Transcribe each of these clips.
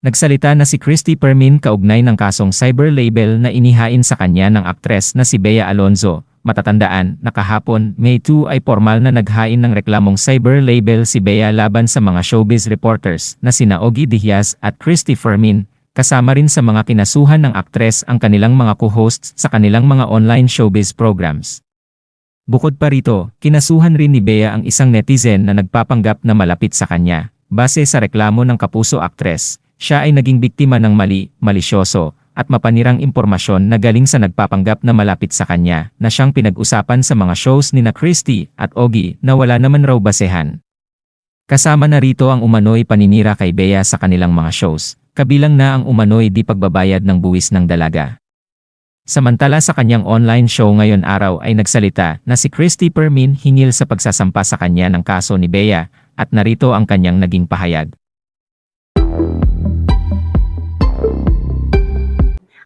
Nagsalita na si Christy Permin kaugnay ng kasong cyber label na inihain sa kanya ng aktres na si Bea Alonzo. Matatandaan na kahapon, May 2 ay formal na naghain ng reklamong cyber label si Bea laban sa mga showbiz reporters na sina Ogie Diaz at Christy Fermin. Kasama rin sa mga kinasuhan ng aktres ang kanilang mga co-hosts sa kanilang mga online showbiz programs. Bukod pa rito, kinasuhan rin ni Bea ang isang netizen na nagpapanggap na malapit sa kanya. Base sa reklamo ng kapuso aktres, siya ay naging biktima ng mali, malisyoso, at mapanirang impormasyon na galing sa nagpapanggap na malapit sa kanya na siyang pinag-usapan sa mga shows ni na Christy at Ogie na wala naman raw basehan. Kasama na rito ang umano'y paninira kay Bea sa kanilang mga shows, kabilang na ang umano'y di pagbabayad ng buwis ng dalaga. Samantala sa kanyang online show ngayon araw ay nagsalita na si Christy Permin hingil sa pagsasampa sa kanya ng kaso ni Bea at narito ang kanyang naging pahayag.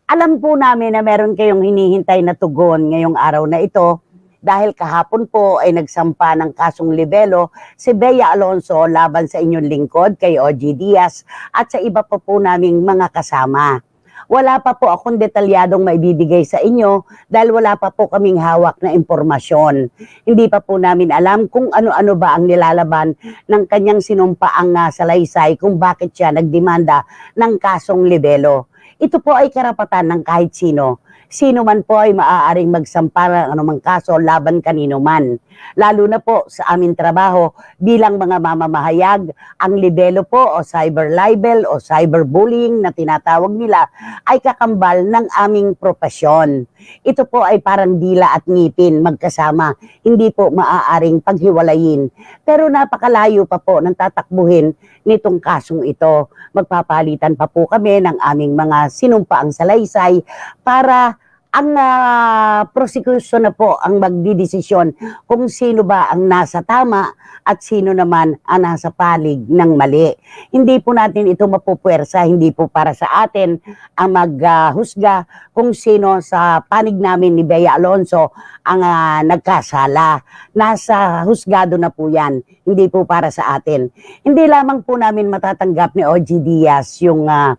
Alam po namin na meron kayong hinihintay na tugon ngayong araw na ito dahil kahapon po ay nagsampa ng kasong libelo si Bea Alonso laban sa inyong lingkod kay OG Diaz at sa iba pa po naming mga kasama. Wala pa po akong detalyadong maibibigay sa inyo dahil wala pa po kaming hawak na impormasyon. Hindi pa po namin alam kung ano-ano ba ang nilalaban ng kanyang sinumpaang uh, salaysay kung bakit siya nagdemanda ng kasong libelo. Ito po ay karapatan ng kahit sino. Sino man po ay maaaring magsampa ng anumang kaso laban kanino man. Lalo na po sa aming trabaho bilang mga mamamahayag, ang libelo po o cyber libel o cyberbullying na tinatawag nila ay kakambal ng aming propesyon. Ito po ay parang dila at ngipin magkasama, hindi po maaaring paghiwalayin. Pero napakalayo pa po ng tatakbuhin nitong kasong ito. Magpapalitan pa po kami ng aming mga sinumpaang salaysay para ang uh, prosecution na po ang magdidesisyon kung sino ba ang nasa tama at sino naman ang nasa palig ng mali. Hindi po natin ito mapupwersa, hindi po para sa atin ang maghusga uh, kung sino sa panig namin ni Bea Alonso ang uh, nagkasala. Nasa husgado na po yan, hindi po para sa atin. Hindi lamang po namin matatanggap ni OG Diaz yung uh,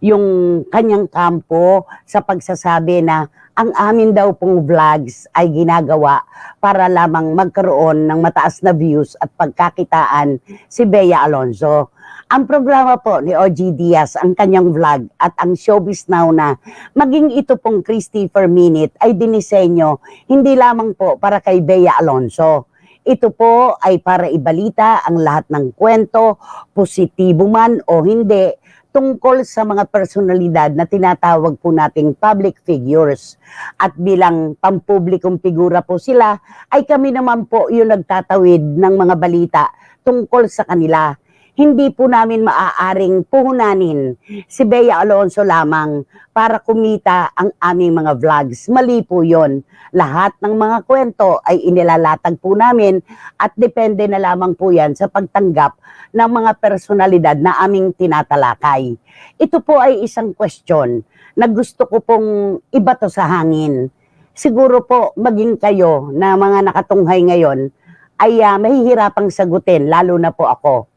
yung kanyang kampo sa pagsasabi na ang amin daw pong vlogs ay ginagawa para lamang magkaroon ng mataas na views at pagkakitaan si Bea Alonzo. Ang programa po ni OG Diaz, ang kanyang vlog at ang Showbiz Now na maging ito pong Christopher Minute ay dinisenyo hindi lamang po para kay Bea Alonzo. Ito po ay para ibalita ang lahat ng kwento, positibo man o hindi, tungkol sa mga personalidad na tinatawag po nating public figures. At bilang pampublikong figura po sila, ay kami naman po yung nagtatawid ng mga balita tungkol sa kanila. Hindi po namin maaaring puhunanin si Bea Alonso lamang para kumita ang aming mga vlogs. Mali po yon. Lahat ng mga kwento ay inilalatag po namin at depende na lamang po yan sa pagtanggap ng mga personalidad na aming tinatalakay. Ito po ay isang question na gusto ko pong ibato sa hangin. Siguro po maging kayo na mga nakatunghay ngayon ay uh, mahihirapang sagutin, lalo na po ako.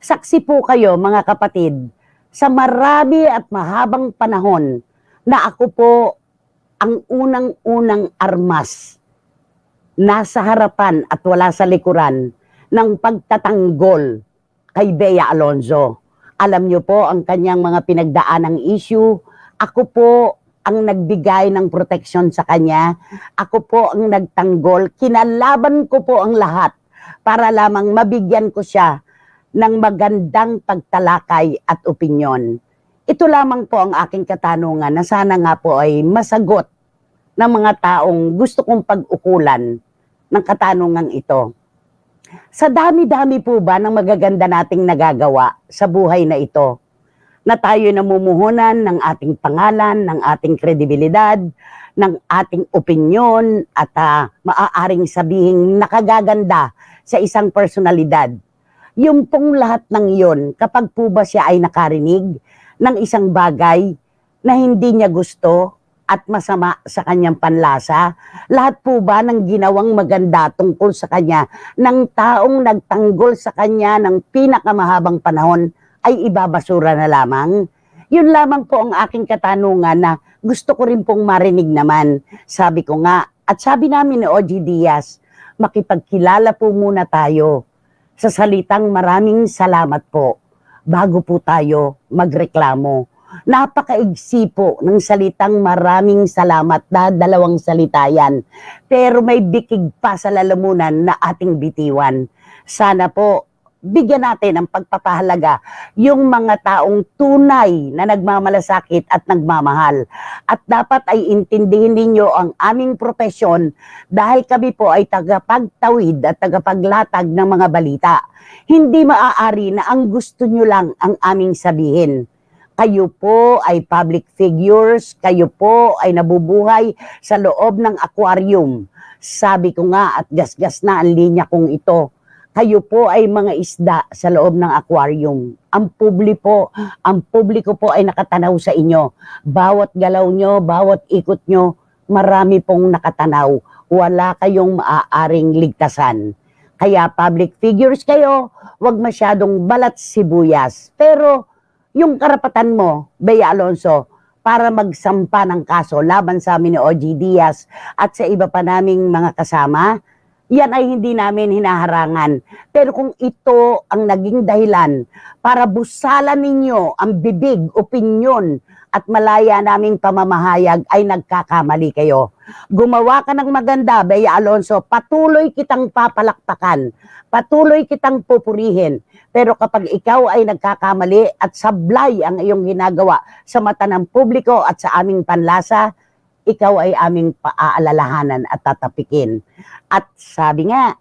Saksi po kayo mga kapatid sa marami at mahabang panahon na ako po ang unang-unang armas nasa harapan at wala sa likuran ng pagtatanggol kay Bea Alonzo. Alam niyo po ang kanyang mga pinagdaanang issue. Ako po ang nagbigay ng proteksyon sa kanya. Ako po ang nagtanggol. Kinalaban ko po ang lahat para lamang mabigyan ko siya ng magandang pagtalakay at opinyon. Ito lamang po ang aking katanungan na sana nga po ay masagot ng mga taong gusto kong pag-ukulan ng katanungang ito. Sa dami-dami po ba ng magaganda nating nagagawa sa buhay na ito, na tayo namumuhunan ng ating pangalan, ng ating kredibilidad, ng ating opinyon at uh, maaaring sabihing nakagaganda sa isang personalidad yung pong lahat ng yon, kapag po ba siya ay nakarinig ng isang bagay na hindi niya gusto at masama sa kanyang panlasa, lahat po ba ng ginawang maganda tungkol sa kanya ng taong nagtanggol sa kanya ng pinakamahabang panahon ay ibabasura na lamang? Yun lamang po ang aking katanungan na gusto ko rin pong marinig naman. Sabi ko nga, at sabi namin ni OG Diaz, makipagkilala po muna tayo sa salitang maraming salamat po bago po tayo magreklamo. Napakaigsi po ng salitang maraming salamat na dalawang salita yan. Pero may bikig pa sa lalamunan na ating bitiwan. Sana po bigyan natin ng pagpapahalaga yung mga taong tunay na nagmamalasakit at nagmamahal. At dapat ay intindihin ninyo ang aming profesyon dahil kami po ay tagapagtawid at tagapaglatag ng mga balita. Hindi maaari na ang gusto nyo lang ang aming sabihin. Kayo po ay public figures, kayo po ay nabubuhay sa loob ng aquarium. Sabi ko nga at gasgas na ang linya kong ito kayo po ay mga isda sa loob ng aquarium. Ang publi po, ang publiko po ay nakatanaw sa inyo. Bawat galaw nyo, bawat ikot nyo, marami pong nakatanaw. Wala kayong maaaring ligtasan. Kaya public figures kayo, wag masyadong balat sibuyas. Pero yung karapatan mo, Bea Alonso, para magsampa ng kaso laban sa amin ni OG Diaz at sa iba pa naming mga kasama, yan ay hindi namin hinaharangan. Pero kung ito ang naging dahilan para busalan ninyo ang bibig, opinyon at malaya naming pamamahayag ay nagkakamali kayo. Gumawa ka ng maganda, Bea Alonso, patuloy kitang papalakpakan, patuloy kitang pupurihin. Pero kapag ikaw ay nagkakamali at sablay ang iyong ginagawa sa mata ng publiko at sa aming panlasa, ikaw ay aming paaalalahanan at tatapikin. At sabi nga,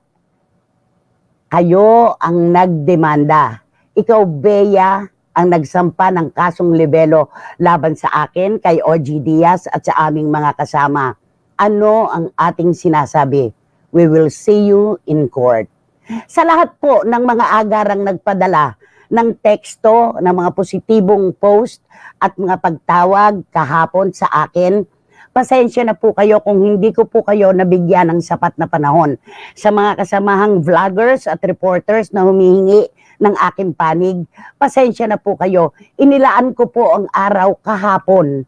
kayo ang nagdemanda. Ikaw, Bea, ang nagsampa ng kasong libelo laban sa akin, kay OG Diaz at sa aming mga kasama. Ano ang ating sinasabi? We will see you in court. Sa lahat po ng mga agarang nagpadala ng teksto, ng mga positibong post at mga pagtawag kahapon sa akin, pasensya na po kayo kung hindi ko po kayo nabigyan ng sapat na panahon. Sa mga kasamahang vloggers at reporters na humihingi ng aking panig, pasensya na po kayo. Inilaan ko po ang araw kahapon.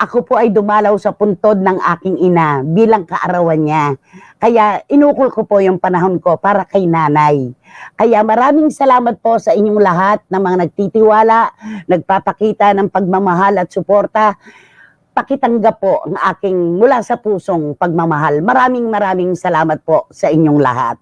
Ako po ay dumalaw sa puntod ng aking ina bilang kaarawan niya. Kaya inukol ko po yung panahon ko para kay nanay. Kaya maraming salamat po sa inyong lahat na mga nagtitiwala, nagpapakita ng pagmamahal at suporta pakitanggap po ang aking mula sa pusong pagmamahal. Maraming maraming salamat po sa inyong lahat.